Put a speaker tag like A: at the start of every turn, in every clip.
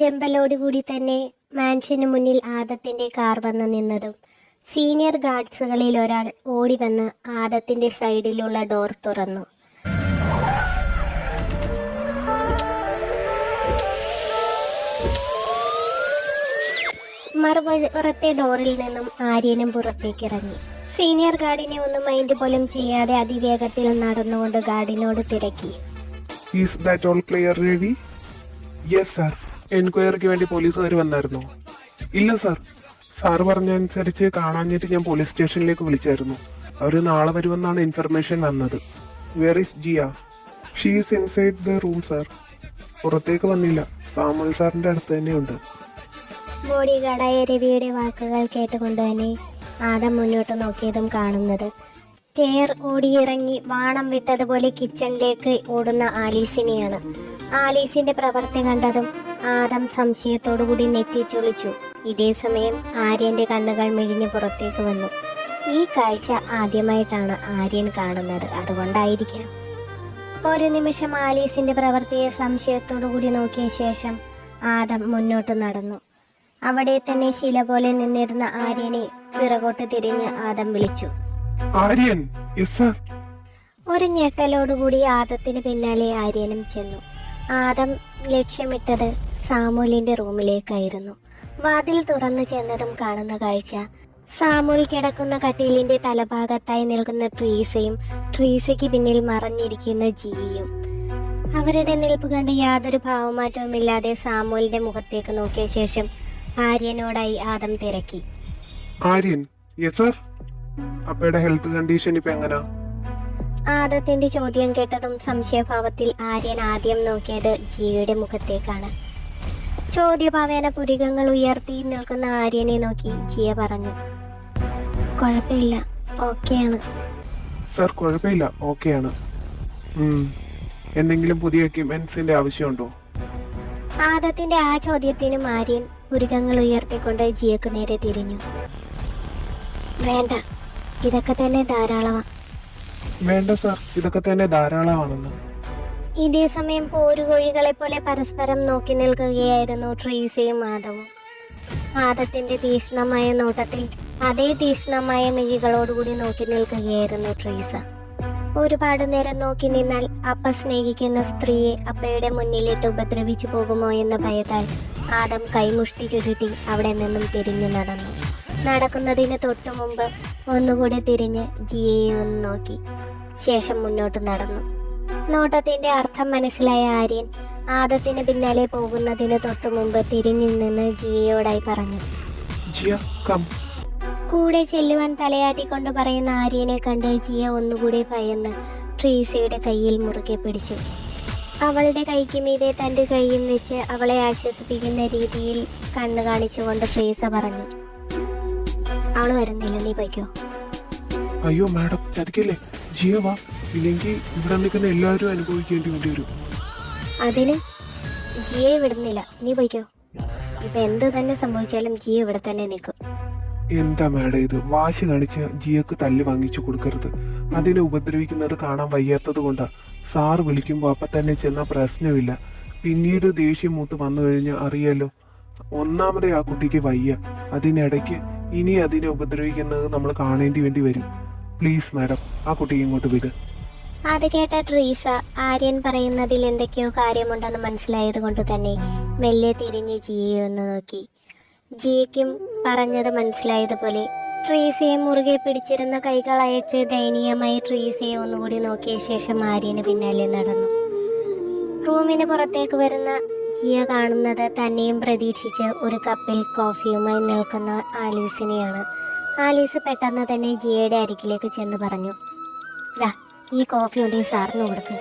A: ഒരിരമ്പലോടുകൂടി തന്നെ മാൻഷന് മുന്നിൽ ആദത്തിന്റെ കാർ വന്ന് നിന്നതും സീനിയർ ഗാർഡ്സുകളിൽ ഒരാൾ ഓടി വന്ന് ആദത്തിന്റെ സൈഡിലുള്ള ഡോർ തുറന്നു. മറുപുറത്തെ ഡോറിൽ നിന്നും ആര്യനും പുറത്തേക്ക് ഇറങ്ങി. സീനിയർ ഗാർഡിനെ ഒന്നും മൈൻഡ് പോലും ചെയ്യാതെ അതിവേഗത്തിൽ നടന്നുകൊണ്ട് ഗാർഡിനോട് തിരക്കി.
B: Is that all clear ready yes sir എൻക്വയറിക്ക് വേണ്ടി പോലീസുകാർ വന്നായിരുന്നു. ഇല്ല സാർ. സാർ പറഞ്ഞ അനുസരിച്ച് കാണാഞ്ഞിട്ട് ഞാൻ പോലീസ് സ്റ്റേഷനിലേക്ക് വിളിച്ചായിരുന്നു. അവർ നാളെ വരുമെന്നാണ് ഇൻഫർമേഷൻ വന്നത്. Where is Jiya she is inside the room sir പുറത്തേക്ക് വന്നില്ല. സാമുൽ സാറിന്റെ അടുത്ത് തന്നെയുണ്ട്.
A: ബോഡി ഗാർഡായ രവിയുടെ വാക്കുകൾ കേട്ടുകൊണ്ട് തന്നെ ആദം മുന്നോട്ട് നോക്കിയതും കാണുന്നത് സ്റ്റെയർ ഓടിയിറങ്ങി വാണം വിട്ടതുപോലെ കിച്ചണിലേക്ക് ഓടുന്ന ആലീസിനെയാണ്. ആലീസിന്റെ പ്രവൃത്തി കണ്ടതും ആദം സംശയത്തോടുകൂടി നെറ്റിച്ചൊളിച്ചു ഇതേ സമയം ആര്യന്റെ കണ്ണുകൾ മിഴിഞ്ഞ് പുറത്തേക്ക് വന്നു. ഈ കാഴ്ച ആദ്യമായിട്ടാണ് ആര്യൻ കാണുന്നത്. അതുകൊണ്ടായിരിക്കാം. ഒരു നിമിഷം ആലീസിന്റെ പ്രവൃത്തിയെ സംശയത്തോടുകൂടി നോക്കിയ ശേഷം ആദം മുന്നോട്ട് നടന്നു. അവിടെ തന്നെ ശില പോലെ നിന്നിരുന്ന ആര്യനെ പിറകോട്ട് തിരിഞ്ഞ് ആദം വിളിച്ചു.
B: ആര്യൻ യെസ്
A: ഒരു ഞെട്ടലോടുകൂടി ആദത്തിന് പിന്നാലെ ആര്യനും ചെന്നു. ആദം ലക്ഷ്യമിട്ടത് സാമൂലിന്റെ റൂമിലേക്കായിരുന്നു. വാതിൽ തുറന്നു ചെന്നതും കാണുന്ന കാഴ്ച. സാമൂൽ കിടക്കുന്ന കട്ടിലിന്റെ തലഭാഗത്തായി നിൽക്കുന്ന ട്രീസയും ട്രീസയ്ക്ക് പിന്നിൽ മറഞ്ഞിരിക്കുന്ന ജിയും അവരുടെ നിൽപ്പ് കണ്ട് യാതൊരു ഭാവമാറ്റവുമില്ലാതെ സാമൂലിന്റെ മുഖത്തേക്ക് നോക്കിയ ശേഷം ആര്യനോടായി ആദം തിരക്കി.
B: ആര്യൻ യെസ് സാർ അപ്പയുടെ ഹെൽത്ത് കണ്ടീഷൻ ഇപ്പൊ എങ്ങനാ?
A: ആദത്തിന്റെ ചോദ്യം കേട്ടതും സംശയഭാവത്തിൽ ആര്യൻ ആദ്യം നോക്കിയത് ജിയുടെ മുഖത്തേക്കാണ്. ചോദ്യഭാവേന പുരികങ്ങൾ ഉയർത്തി നിൽക്കുന്ന ആര്യനെ നോക്കി ജിയ പറഞ്ഞു കുഴപ്പമില്ല ഓക്കെയാണ്.
B: സർ കുഴപ്പമില്ല ഓക്കെയാണ്. ആണ് എന്തെങ്കിലും പുതിയ എക്യുപ്മെന്റ്സിന്റെ ആവശ്യമുണ്ടോ?
A: ആദത്തിന്റെ ആ ചോദ്യത്തിനും ആര്യൻ പുരികങ്ങൾ ഉയർത്തിക്കൊണ്ട് ജിയക്ക് നേരെ തിരിഞ്ഞു. വേണ്ട ഇതൊക്കെ തന്നെ ധാരാളമാണ്
B: വേണ്ട സാർ ഇതൊക്കെ തന്നെ ധാരാളമാണെന്ന്.
A: ഇതേ സമയം പോരുകോഴികളെ പോലെ പരസ്പരം നോക്കി നിൽക്കുകയായിരുന്നു ട്രീസയും മാധവും. മാധത്തിന്റെ തീക്ഷ്ണമായ നോട്ടത്തിൽ അതേ തീക്ഷ്ണമായ മിഴികളോടുകൂടി നോക്കി നിൽക്കുകയായിരുന്നു ട്രീസ. ഒരുപാട് നേരം നോക്കി നിന്നാൽ അപ്പ സ്നേഹിക്കുന്ന സ്ത്രീയെ അപ്പയുടെ മുന്നിലിട്ട് ഉപദ്രവിച്ചു പോകുമോ എന്ന ഭയത്താൽ ആദം കൈമുഷ്ടി ചുരുട്ടി അവിടെ നിന്നും തിരിഞ്ഞു നടന്നു. നടക്കുന്നതിന് തൊട്ടു മുമ്പ് ഒന്നുകൂടി തിരിഞ്ഞ് ജിയയെ ഒന്ന് നോക്കി. ശേഷം മുന്നോട്ട് നടന്നു. നോട്ടത്തിന്റെ അർത്ഥം മനസ്സിലായ ആര്യൻ ആദത്തിന് പിന്നാലെ പോകുന്നതിന് തൊട്ടു മുമ്പ് തിരിഞ്ഞു നിന്ന് ജിയയോടായി പറഞ്ഞു.
B: ജിയ
A: കൂടെ ചെല്ലുവാൻ തലയാട്ടിക്കൊണ്ട് പറയുന്ന ആര്യനെ കണ്ട് ജിയ ഒന്നുകൂടി ഭയന്ന് ട്രീസയുടെ കയ്യിൽ മുറുകെ പിടിച്ചു. അവളുടെ കൈക്ക് മീതെ തന്റെ കൈയും വെച്ച് അവളെ ആശ്വസിപ്പിക്കുന്ന രീതിയിൽ കണ്ണു കാണിച്ചുകൊണ്ട് ട്രീസ പറഞ്ഞു. അവൾ വരുന്നില്ല. നീ പോയിക്കോ.
B: അയ്യോ മാഡം ചതിക്കല്ലേ? ജിയ വാ. ഇല്ലെങ്കിൽ ഇവിടെ നിൽക്കുന്ന എല്ലാവരും അനുഭവിക്കേണ്ടി വേണ്ടി വരും.
A: അതിന് ജിയെ വിടുന്നില്ല. നീ പോയിക്കോ. ഇപ്പൊ എന്ത് തന്നെ സംഭവിച്ചാലും ജിയ ഇവിടെ തന്നെ നിൽക്കും.
B: എന്താ മാഡം ഇത്? വാശി കാണിച്ച് ജിയക്ക് തല്ല് വാങ്ങിച്ചു കൊടുക്കരുത്. അതിനെ ഉപദ്രവിക്കുന്നത് കാണാൻ വയ്യാത്തത് കൊണ്ടാ. സാർ വിളിക്കുമ്പോൾ അപ്പം തന്നെ ചെന്ന പ്രശ്നമില്ല. പിന്നീട് ദേഷ്യം മൂത്ത് വന്നു കഴിഞ്ഞാൽ അറിയാലോ. ഒന്നാമതേ ആ കുട്ടിക്ക് വയ്യ. അതിനിടയ്ക്ക് ഇനി അതിനെ ഉപദ്രവിക്കുന്നത് നമ്മൾ കാണേണ്ടി വേണ്ടി വരും. പ്ലീസ് മാഡം ആ കുട്ടിയെ ഇങ്ങോട്ട് വിട്.
A: അത് കേട്ട ട്രീസ ആര്യൻ പറയുന്നതിൽ എന്തൊക്കെയോ കാര്യമുണ്ടെന്ന് മനസ്സിലായത് കൊണ്ട് തന്നെ മെല്ലെ തിരിഞ്ഞ് ജിയെ ഒന്ന് നോക്കി. ജിയയ്ക്കും പറഞ്ഞത് മനസ്സിലായതുപോലെ ട്രീസയെ മുറുകെ പിടിച്ചിരുന്ന കൈകൾ അയച്ച് ദയനീയമായി ട്രീസയെ ഒന്നുകൂടി നോക്കിയ ശേഷം ആര്യന് പിന്നാലെ നടന്നു. റൂമിന് പുറത്തേക്ക് വരുന്ന ജിയ കാണുന്നത് തന്നെയും പ്രതീക്ഷിച്ച് ഒരു കപ്പിൽ കോഫിയുമായി നിൽക്കുന്ന ആലീസിനെയാണ്. ആലീസ് പെട്ടെന്ന് തന്നെ ജിയയുടെ അരികിലേക്ക് ചെന്ന് പറഞ്ഞു ദാ ഈ കോഫി ഉണ്ടെങ്കിൽ സാറിന് കൊടുക്ക്.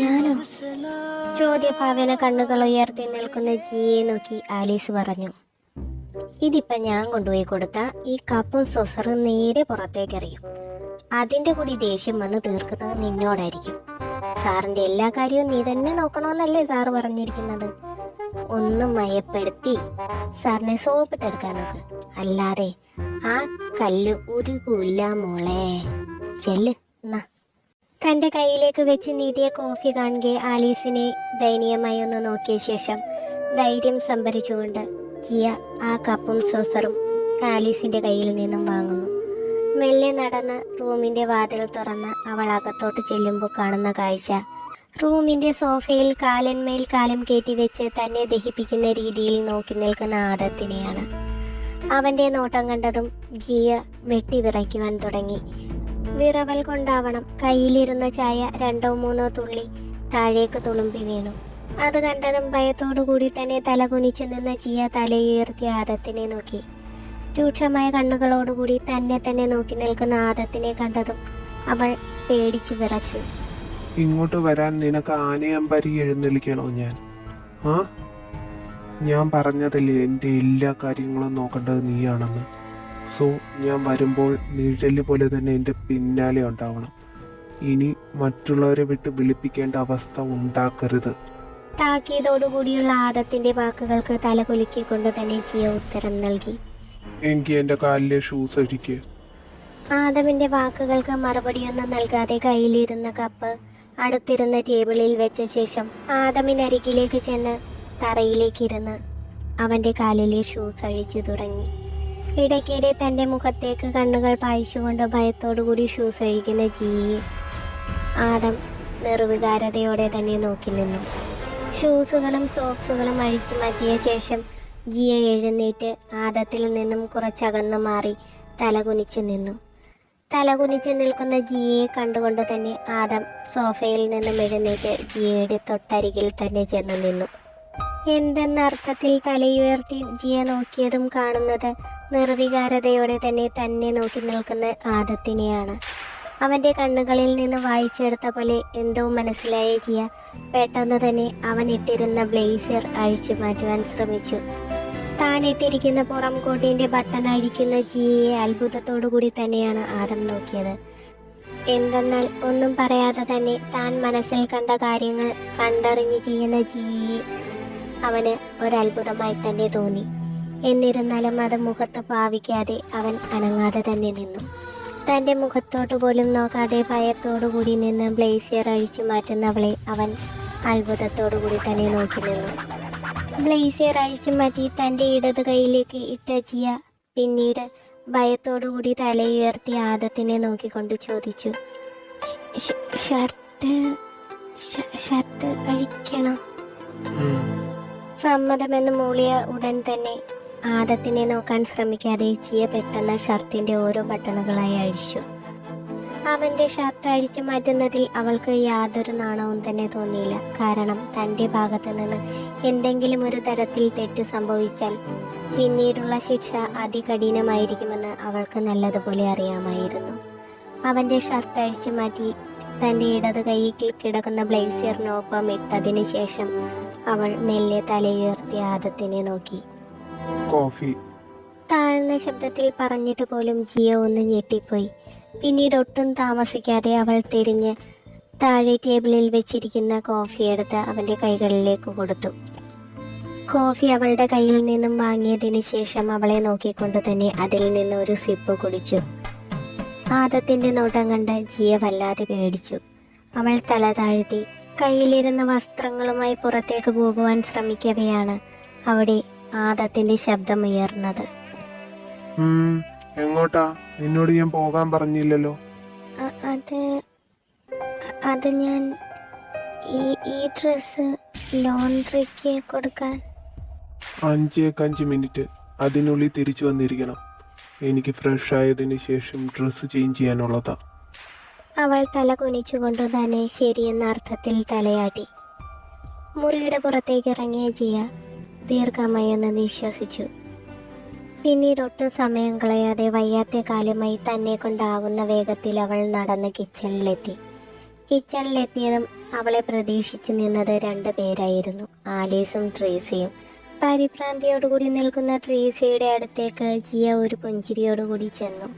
A: ഞാനോ? ചോദ്യഭാവന കണ്ണുകൾ ഉയർത്തി നിൽക്കുന്ന ജിയെ നോക്കി ആലീസ് പറഞ്ഞു ഇതിപ്പോൾ ഞാൻ കൊണ്ടുപോയി കൊടുത്ത ഈ കപ്പും സൊസറും നേരെ പുറത്തേക്കറിയും അതിന്റെ കൂടി ദേഷ്യം വന്ന് തീർക്കുന്നത് നിന്നോടായിരിക്കും. സാറിന്റെ എല്ലാ കാര്യവും നീ തന്നെ നോക്കണമെന്നല്ലേ സാറ് പറഞ്ഞിരിക്കുന്നത്? ഒന്ന് മയപ്പെടുത്തി സാറിനെ സോപ്പിട്ടെടുക്കാൻ നോക്ക്. അല്ലാതെ ആ കല്ല് ഉരുകൂല്ല മോളെ. എന്നാ. തന്റെ കയ്യിലേക്ക് വെച്ച് നീട്ടിയ കോഫി കാണുകെ ആലീസിനെ ദയനീയമായി ഒന്ന് നോക്കിയ ശേഷം ധൈര്യം സംഭരിച്ചുകൊണ്ട് ജിയ ആ കപ്പും സോസറും ആലീസിന്റെ കയ്യിൽ നിന്നും വാങ്ങുന്നു. മെല്ലെ നടന്ന് റൂമിന്റെ വാതിൽ തുറന്ന് അവൾ അകത്തോട്ട് ചെല്ലുമ്പോൾ കാണുന്ന കാഴ്ച. റൂമിന്റെ സോഫയിൽ കാലന്മേൽ കാലം കയറ്റി വെച്ച് തന്നെ ദഹിപ്പിക്കുന്ന രീതിയിൽ നോക്കി നിൽക്കുന്ന ആദത്തിനെയാണ്. അവന്റെ നോട്ടം കണ്ടതും ഗിയ വെട്ടി വിറയ്ക്കുവാൻ തുടങ്ങി. വിറവൽ കൊണ്ടാവണം. കയ്യിലിരുന്ന ചായ രണ്ടോ മൂന്നോ തുള്ളി താഴേക്ക് തുളുമ്പി വീണു. അത് കണ്ടതും ഭയത്തോടു കൂടി തന്നെ തല കുനിച്ചു നിന്ന ജിയ തലയുയർത്തി ആദത്തിനെ നോക്കി. രൂക്ഷമായ കണ്ണുകളോടുകൂടി തന്നെ തന്നെ നോക്കി നിൽക്കുന്ന ആദത്തിനെ കണ്ടതും അവൾ പേടിച്ചു വിറച്ചു.
B: ഇങ്ങോട്ട് വരാൻ നിനക്ക് ആനയമ്പരി എഴുന്നള്ളിക്കണോ ഞാൻ? ആ? ഞാൻ പറഞ്ഞതല്ലേ എന്റെ എല്ലാ കാര്യങ്ങളും നോക്കേണ്ടത് നീയാണെന്ന്. സോ ഞാൻ വരുമ്പോൾ നിഴൽ പോലെ തന്നെ എന്റെ പിന്നാലെ ഉണ്ടാവണം. ഇനി മറ്റുള്ളവരെ വിട്ട് വിളിപ്പിക്കേണ്ട അവസ്ഥ ഉണ്ടാക്കരുത്.
A: താക്കീതോടുകൂടിയുള്ള ആദത്തിന്റെ വാക്കുകൾക്ക് തല കുലുക്കിക്കൊണ്ട് തന്നെ ജിയ ഉത്തരം നൽകി.
B: എനിക്ക് എന്റെ കാലിലെ ഷൂസ് അഴിക്ക്.
A: ആദമിന്റെ വാക്കുകൾക്ക് മറുപടിയൊന്നും നൽകാതെ കയ്യിലിരുന്ന കപ്പ് അടുത്തിരുന്ന ടേബിളിൽ വെച്ച ശേഷം ആദമിനരികിലേക്ക് ചെന്ന് തറയിലേക്ക് ഇരുന്ന് അവന്റെ കാലിലെ ഷൂസ് അഴിച്ചു തുടങ്ങി. ഇടയ്ക്കിടെ തന്റെ മുഖത്തേക്ക് കണ്ണുകൾ പായിച്ചുകൊണ്ട് ഭയത്തോടുകൂടി ഷൂസ് അഴിക്കുന്ന ജിയെ ആദം നിർവികാരതയോടെ തന്നെ നോക്കി നിന്നു. ഷൂസുകളും സോക്സുകളും അഴിച്ചു മാറ്റിയ ശേഷം ജിയ എഴുന്നേറ്റ് ആദത്തിൽ നിന്നും കുറച്ചകന്ന് മാറി തലകുനിച്ച് നിന്നു. തലകുനിച്ച് നിൽക്കുന്ന ജിയയെ കണ്ടുകൊണ്ട് തന്നെ ആദം സോഫയിൽ നിന്നും എഴുന്നേറ്റ് ജിയയുടെ തൊട്ടരികിൽ തന്നെ ചെന്നു നിന്നു. എന്തെന്ന അർത്ഥത്തിൽ തലയുയർത്തി ജിയ നോക്കിയതും കാണുന്നത് നിർവികാരതയോടെ തന്നെ തന്നെ നോക്കി നിൽക്കുന്ന ആദത്തിനെയാണ്. അവന്റെ കണ്ണുകളിൽ നിന്ന് വായിച്ചെടുത്ത പോലെ എന്തോ മനസ്സിലായ ജിയ പെട്ടെന്ന് തന്നെ അവൻ ഇട്ടിരുന്ന ബ്ലേസർ അഴിച്ചു മാറ്റുവാൻ ശ്രമിച്ചു. താൻ ഇട്ടിരിക്കുന്ന പുറം കോട്ടിന്റെ ബട്ടൺ അഴിക്കുന്ന ജിയെ അത്ഭുതത്തോടു കൂടി തന്നെയാണ് ആദം നോക്കിയത്. എന്തെന്നാൽ ഒന്നും പറയാതെ തന്നെ താൻ മനസ്സിൽ കണ്ട കാര്യങ്ങൾ കണ്ടറിഞ്ഞ് ചെയ്യുന്ന ജിയെ അവന് ഒരത്ഭുതമായി തന്നെ തോന്നി. എന്നിരുന്നാലും അത് മുഖത്ത് പാവിക്കാതെ അവൻ അനങ്ങാതെ തന്നെ നിന്നു. തന്റെ മുഖത്തോട്ട് പോലും നോക്കാതെ ഭയത്തോടു കൂടി നിന്ന് ബ്ലേസിയർ അഴിച്ചു മാറ്റുന്നവളെ അവൻ അത്ഭുതത്തോടു കൂടി തന്നെ നോക്കി നിന്നു. ബ്ലേസിയർ അഴിച്ചു മാറ്റി തന്റെ ഇടത് കൈയിലേക്ക് ഇട്ട ജിയ പിന്നീട് ഭയത്തോടുകൂടി തലയുയർത്തി ആദത്തിനെ നോക്കിക്കൊണ്ട് ചോദിച്ചു "ഷ- ഷർട്ട് ഷർട്ട് അഴിക്കണം
B: ഉം.
A: സമ്മതമെന്ന് മൂളിയ ഉടൻ തന്നെ ആദത്തിനെ നോക്കാൻ ശ്രമിക്കാതെ ജിയ പെട്ടെന്ന് ഷർട്ടിന്റെ ഓരോ ബട്ടണുകളായി അഴിച്ചു. അവന്റെ ഷർട്ട് അഴിച്ചു മാറ്റുന്നതിൽ അവൾക്ക് യാതൊരു നാണവും തന്നെ തോന്നിയില്ല. കാരണം തന്റെ ഭാഗത്ത് നിന്ന് എന്തെങ്കിലും ഒരു തരത്തിൽ തെറ്റ് സംഭവിച്ചാൽ പിന്നീടുള്ള ശിക്ഷ അതികഠിനമായിരിക്കുമെന്ന് അവൾക്ക് നല്ലതുപോലെ അറിയാമായിരുന്നു. അവന്റെ ഷർട്ട് അഴിച്ചു മാറ്റി തന്റെ ഇടത് കൈയിൽ കിടക്കുന്ന ബ്ലേസിയറിനൊപ്പം ഇട്ടതിന് ശേഷം അവൾ മെല്ലെ തലയുയർത്തി ആദത്തിനെ നോക്കി.
B: കോഫി.
A: താഴ്ന്ന ശബ്ദത്തിൽ പറഞ്ഞിട്ട് പോലും ജിയ ഒന്ന് ഞെട്ടിപ്പോയി. പിന്നീട് ഒട്ടും താമസിക്കാതെ അവൾ തിരിഞ്ഞ് താഴെ ടേബിളിൽ വെച്ചിരിക്കുന്ന കോഫി എടുത്ത് അവന്റെ കൈകളിലേക്ക് കൊടുത്തു. കോഫി അവളുടെ കയ്യിൽ നിന്നും വാങ്ങിയതിന് ശേഷം അവളെ നോക്കിക്കൊണ്ട് തന്നെ അതിൽ നിന്ന് ഒരു സിപ്പ് കുടിച്ചു. ആദത്തിന്റെ നോട്ടം കണ്ട് ജിയ വല്ലാതെ പേടിച്ചു. അവൾ തല താഴ്ത്തി കയ്യിലിരുന്ന വസ്ത്രങ്ങളുമായി പുറത്തേക്ക് പോകുവാൻ ശ്രമിക്കവെയാണ് അവിടെ ആദത്തിന്റെ ശബ്ദമുയർന്നത്.
B: ഉയർന്നത് എങ്ങോട്ടാ? നിന്നോട് ഞാൻ പോകാൻ പറഞ്ഞില്ലല്ലോ.
A: അത് അത് ഞാൻ ഈ ഈ ഡ്രസ്സ് ലോണ്ട്രിക്ക് കൊടുക്കാൻ
B: അഞ്ചേക്ക് അഞ്ച് മിനിറ്റ് അതിനുള്ളിൽ തിരിച്ചു വന്നിരിക്കണം. എനിക്ക് ഫ്രഷ് ആയതിനു ശേഷം ഡ്രസ്സ് ചേഞ്ച് ചെയ്യാനുള്ളതാ.
A: അവൾ തല കുനിച്ചുകൊണ്ട് തന്നെ ശരിയെന്ന അർത്ഥത്തിൽ തലയാട്ടി. മുറിയുടെ പുറത്തേക്ക് ഇറങ്ങിയ ജിയ ദീർഘമായി ഒന്ന് നിശ്വസിച്ചു. പിന്നീട് ഒട്ടും സമയം കളയാതെ വയ്യാത്ത കാലുമായി തന്നെ കൊണ്ടാവുന്ന വേഗത്തിൽ അവൾ നടന്ന് കിച്ചണിലെത്തി കിച്ചണിലെത്തിയതും അവളെ പ്രതീക്ഷിച്ചു നിന്നത് രണ്ടു പേരായിരുന്നു ആലീസും ട്രീസിയും. പരിഭ്രാന്തിയോടുകൂടി നിൽക്കുന്ന ട്രീസയുടെ അടുത്തേക്ക് ജിയ ഒരു പുഞ്ചിരിയോടുകൂടി ചെന്നു.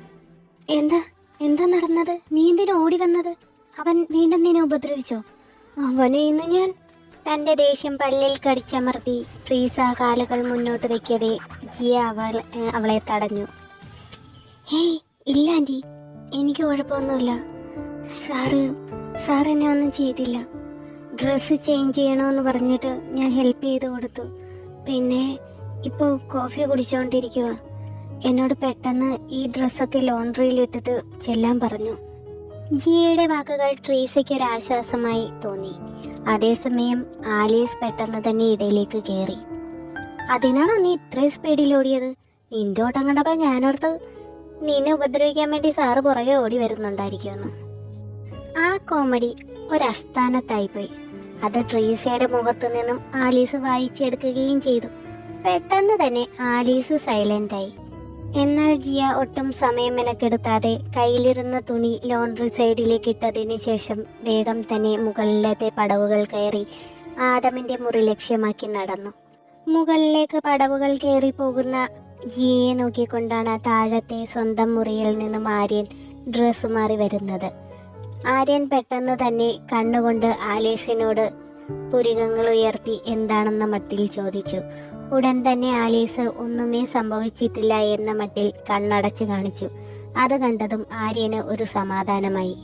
A: എന്താ? എന്താ നടന്നത്? നീ എന്തിനു ഓടി വന്നത്? അവൻ വീണ്ടും നിന്നെ ഉപദ്രവിച്ചോ? അവനെ ഇന്ന് ഞാൻ തന്റെ ദേഷ്യം പല്ലിൽ കടിച്ചമർത്തി ട്രീസ കാലുകൾ മുന്നോട്ട് വെക്കവേ ജിയ അവൾ അവളെ തടഞ്ഞു. ഹേയ് ഇല്ല ആന്റി. എനിക്ക് കുഴപ്പമൊന്നുമില്ല. സാറ് സാർ എന്നെ ഒന്നും ചെയ്തില്ല. ഡ്രസ്സ് ചേഞ്ച് ചെയ്യണമെന്ന് പറഞ്ഞിട്ട് ഞാൻ ഹെൽപ്പ് ചെയ്ത് കൊടുത്തു. പിന്നെ ഇപ്പോൾ കോഫി കുടിച്ചുകൊണ്ടിരിക്കുക എന്നോട് പെട്ടെന്ന് ഈ ഡ്രസ്സൊക്കെ ലോണ്ടറിയിൽ ഇട്ടിട്ട് ചെല്ലാൻ പറഞ്ഞു. ജിയയുടെ വാക്കുകൾ ട്രീസയ്ക്ക് ഒരു ആശ്വാസമായി തോന്നി. അതേസമയം ആലീസ് പെട്ടെന്ന് തന്നെ ഇടയിലേക്ക് കയറി അതിനാണോ നീ ഇത്രയും സ്പീഡിൽ ഓടിയത്? നിന്റെ ഓട്ടം കണ്ടപ്പോൾ ഞാനോർത്ത് നിന്നെ ഉപദ്രവിക്കാൻ വേണ്ടി സാറ് പുറകെ ഓടി വരുന്നുണ്ടായിരിക്കുമെന്ന്. ആ കോമഡി ഒരസ്ഥാനത്തായിപ്പോയി. അത് ട്രീസയുടെ മുഖത്തു നിന്നും ആലീസ് വായിച്ചെടുക്കുകയും ചെയ്തു. പെട്ടെന്ന് തന്നെ ആലീസ് സൈലന്റായി എന്നാൽ ജിയ ഒട്ടും സമയം മെനക്കെടുത്താതെ കയ്യിലിരുന്ന തുണി ലോണ്ടറി സൈഡിലേക്ക് ഇട്ടതിന് ശേഷം വേഗം തന്നെ മുകളിലത്തെ പടവുകൾ കയറി ആദമിന്റെ മുറി ലക്ഷ്യമാക്കി നടന്നു. മുകളിലേക്ക് പടവുകൾ കയറി പോകുന്ന ജിയയെ നോക്കിക്കൊണ്ടാണ് താഴത്തെ സ്വന്തം മുറിയിൽ നിന്നും ആര്യൻ ഡ്രസ്സ് മാറി വരുന്നത്. ആര്യൻ പെട്ടെന്ന് തന്നെ കണ്ണുകൊണ്ട് ആലീസിനോട് പുരികങ്ങൾ ഉയർത്തി എന്താണെന്ന മട്ടിൽ ചോദിച്ചു. ഉടൻ തന്നെ ആലീസ് ഒന്നുമേ സംഭവിച്ചിട്ടില്ല എന്ന മട്ടിൽ കണ്ണടച്ച് കാണിച്ചു. അത് കണ്ടതും ആര്യന് ഒരു സമാധാനമായി.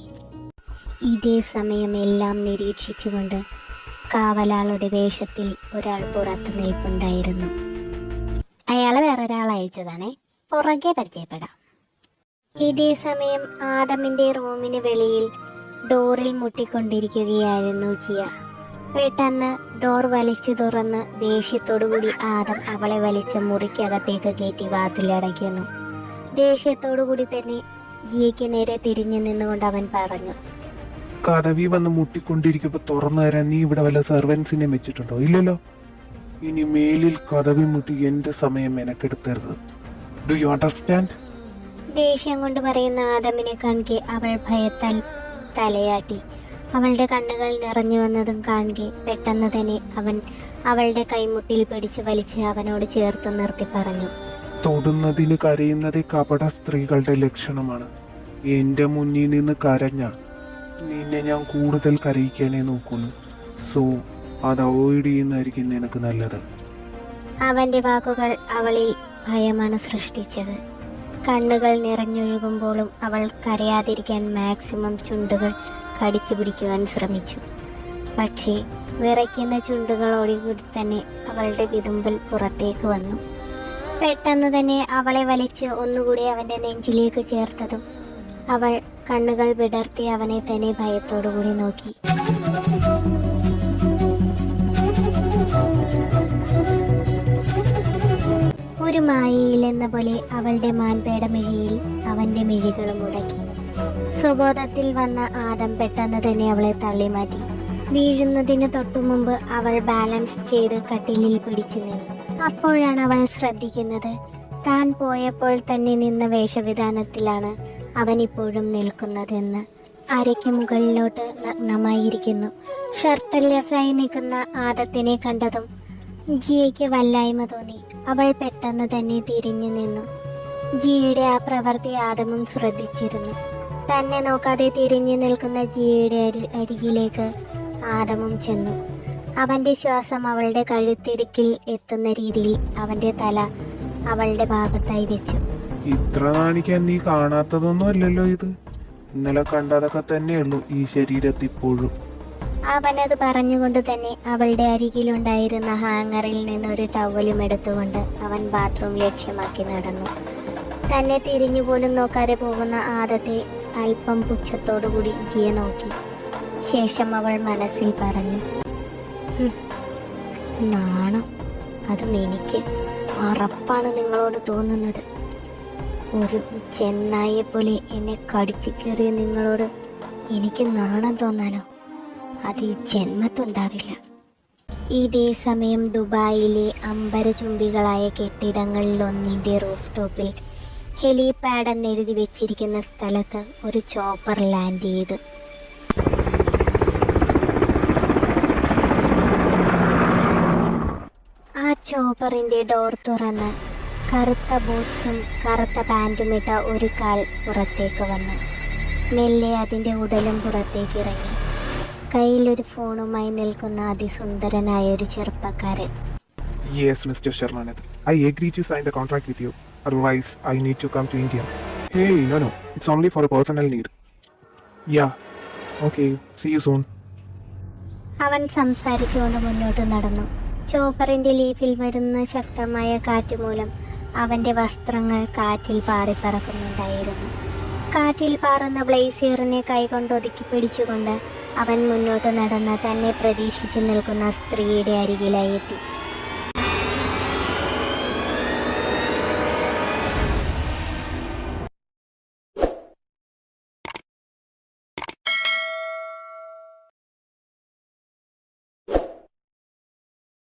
A: ഇതേ സമയം എല്ലാം നിരീക്ഷിച്ചുകൊണ്ട് കാവലാളുടെ വേഷത്തിൽ ഒരാൾ പുറത്ത് നിൽപ്പുണ്ടായിരുന്നു. അയാളെ വേറൊരാൾ അയച്ചതാണേ. പുറകെ പരിചയപ്പെടാം. ഇതേ സമയം ആദമിന്റെ റൂമിന് വെളിയിൽ ഡോറിൽ മുട്ടിക്കൊണ്ടിരിക്കുകയായിരുന്നു ജിയ. പെട്ടെന്ന് ഡോർ വലിച്ചു തുറന്ന് ദേഷ്യത്തോടുകൂടി ആദം അവളെ വലിച്ച് മുറിക്കകത്തേക്ക് കയറ്റി വാതിലടയ്ക്കുന്നു ദേഷ്യത്തോടുകൂടി തന്നെ ജിയയ്ക്ക് നേരെ തിരിഞ്ഞു നിന്നുകൊണ്ട് അവൻ പറഞ്ഞു
B: കടവി വന്ന് മുട്ടിക്കൊണ്ടിരിക്കുമ്പോ തുറന്നു തരാൻ നീ ഇവിടെ വല്ല സെർവൻസിനെ വെച്ചിട്ടുണ്ടോ? ഇല്ലല്ലോ. ഇനി മേലിൽ കടവി മുട്ടി എന്റെ സമയം മെനക്കെടുത്തരുത്. ഡു യു അണ്ടർസ്റ്റാൻഡ്
A: ദേഷ്യം കൊണ്ട് പറയുന്ന ആദമിനെ കാണിക്കെ അവൾ ഭയത്താൽ തലയാട്ടി. അവളുടെ കണ്ണുകൾ നിറഞ്ഞു വന്നതും കാണുക പെട്ടെന്ന് തന്നെ അവൻ അവളുടെ കൈമുട്ടിൽ പിടിച്ചു വലിച്ച് അവനോട് ചേർത്ത് നിർത്തി പറഞ്ഞു.
B: തൊടുന്നതിന് കരയുന്നത് കപട സ്ത്രീകളുടെ ലക്ഷണമാണ്. എന്റെ മുന്നിൽ നിന്ന് കരഞ്ഞ നിന്നെ ഞാൻ കൂടുതൽ കരയിക്കാനേ നോക്കുന്നു. സോ അത് അവോയ്ഡ് ചെയ്യുന്നതായിരിക്കും നിനക്ക് നല്ലത്.
A: അവന്റെ വാക്കുകൾ അവളിൽ ഭയമാണ് സൃഷ്ടിച്ചത്. കണ്ണുകൾ നിറഞ്ഞൊഴുകുമ്പോഴും അവൾ കരയാതിരിക്കാൻ മാക്സിമം ചുണ്ടുകൾ കടിച്ചു പിടിക്കുവാൻ ശ്രമിച്ചു. പക്ഷേ വിറയ്ക്കുന്ന ചുണ്ടുകളോടുകൂടി തന്നെ അവളുടെ വിതുമ്പൽ പുറത്തേക്ക് വന്നു. പെട്ടെന്ന് തന്നെ അവളെ വലിച്ച് ഒന്നുകൂടി അവന്റെ നെഞ്ചിലേക്ക് ചേർത്തതും അവൾ കണ്ണുകൾ വിടർത്തി അവനെ തന്നെ ഭയത്തോടുകൂടി നോക്കി. ഒരു മായയില്ലെന്ന പോലെ അവളുടെ മാൻപേട മിഴിയിൽ അവന്റെ മിഴികൾ മുടക്കി. സ്വബോധത്തിൽ വന്ന ആദം പെട്ടെന്ന് തന്നെ അവളെ തള്ളി മാറ്റി വീഴുന്നതിന് തൊട്ടു മുമ്പ് അവൾ ബാലൻസ് ചെയ്ത് കട്ടിലിൽ പിടിച്ചു നിന്നു. അപ്പോഴാണ് അവൾ ശ്രദ്ധിക്കുന്നത് താൻ പോയപ്പോൾ തന്നെ നിന്ന വേഷവിധാനത്തിലാണ് അവൻ ഇപ്പോഴും നിൽക്കുന്നതെന്ന്. അരയ്ക്ക് മുകളിലോട്ട് നഗ്നമായിരിക്കുന്നു. ഷർട്ടല്ലസായി നിൽക്കുന്ന ആദത്തിനെ കണ്ടതും ജിയയ്ക്ക് വല്ലായ്മ തോന്നി. അവൾ പെട്ടെന്ന് തന്നെ തിരിഞ്ഞു നിന്നു. ജിയുടെ ആ പ്രവൃത്തി ആദമും ശ്രദ്ധിച്ചിരുന്നു. തന്നെ നോക്കാതെ തിരിഞ്ഞു നിൽക്കുന്ന ജിയുടെ അരി അരികിലേക്ക് ആദമും ചെന്നു. അവന്റെ ശ്വാസം അവളുടെ കഴുത്തിടുക്കിൽ എത്തുന്ന രീതിയിൽ അവന്റെ തല അവളുടെ ഭാഗത്തായി വെച്ചു.
B: ഇത്ര കാണിക്കാൻ നീ കാണാത്തതൊന്നും അല്ലല്ലോ ഇത്. ഇന്നലെ കണ്ടതൊക്കെ തന്നെയുള്ളൂ ഈ ശരീരത്തിൽ ഇപ്പോഴും
A: അവനത് പറഞ്ഞുകൊണ്ട് തന്നെ അവളുടെ അരികിലുണ്ടായിരുന്ന ഹാങ്ങറിൽ നിന്ന് ഒരു ടവലും എടുത്തുകൊണ്ട് അവൻ ബാത്റൂം ലക്ഷ്യമാക്കി നടന്നു. തന്നെ തിരിഞ്ഞു പോലും നോക്കാതെ പോകുന്ന ആദത്തെ അല്പം പുച്ഛത്തോടുകൂടി ജിയ നോക്കി. ശേഷം അവൾ മനസ്സിൽ പറഞ്ഞു നാണം. അതും എനിക്ക് ഉറപ്പാണ് നിങ്ങളോട് തോന്നുന്നത്. ഒരു ചെന്നായെ പോലെ എന്നെ കടിച്ചു കയറിയ നിങ്ങളോട് എനിക്ക് നാണം തോന്നാനോ? അത് ഈ ജന്മത്തുണ്ടാവില്ല. ഇതേ സമയം ദുബായിലെ അമ്പരചുംബികളായ കെട്ടിടങ്ങളിലൊന്നിന്റെ റൂഫ് ടോപ്പിൽ ഹെലിപാഡ് എന്നെഴുതി വെച്ചിരിക്കുന്ന സ്ഥലത്ത് ഒരു ചോപ്പർ ലാൻഡ് ചെയ്തു. ആ ചോപ്പറിന്റെ ഡോർ തുറന്ന് കറുത്ത ബൂട്ട്സും കറുത്ത പാന്റും ഇട്ട ഒരു കാൽ പുറത്തേക്ക് വന്നു. മെല്ലെ അതിന്റെ ഉടലും പുറത്തേക്ക് ഇറങ്ങി. കയ്യിലൊരു ഫോണുമായി നിൽക്കുന്ന അതിസുന്ദരനായ ഒരു ചെറുപ്പക്കാരൻ
B: Yes, Mr. Sharmanat. I agree to sign the contract with you. Otherwise, I need to come to India. Hey, no, no. It's only for a personal need. Yeah. Okay. See you soon.
A: അവൻ സംസാരിച്ചുകൊണ്ട് മുന്നോട്ട് നടന്നു ചോപ്പറിന്റെ ലീഫിൽ വരുന്ന ശക്തമായ കാറ്റ് മൂലം അവന്റെ വസ്ത്രങ്ങൾ കാറ്റിൽ പാറിപ്പറക്കുന്നുണ്ടായിരുന്നു കാറ്റിൽ പാറുന്ന ബ്ലേസിയറിനെ കൈകൊണ്ട് ഒതുക്കി പിടിച്ചുകൊണ്ട് അവൻ മുന്നോട്ട് നടന്ന് തന്നെ പ്രതീക്ഷിച്ചു നിൽക്കുന്ന സ്ത്രീയുടെ അരികിലായി എത്തി.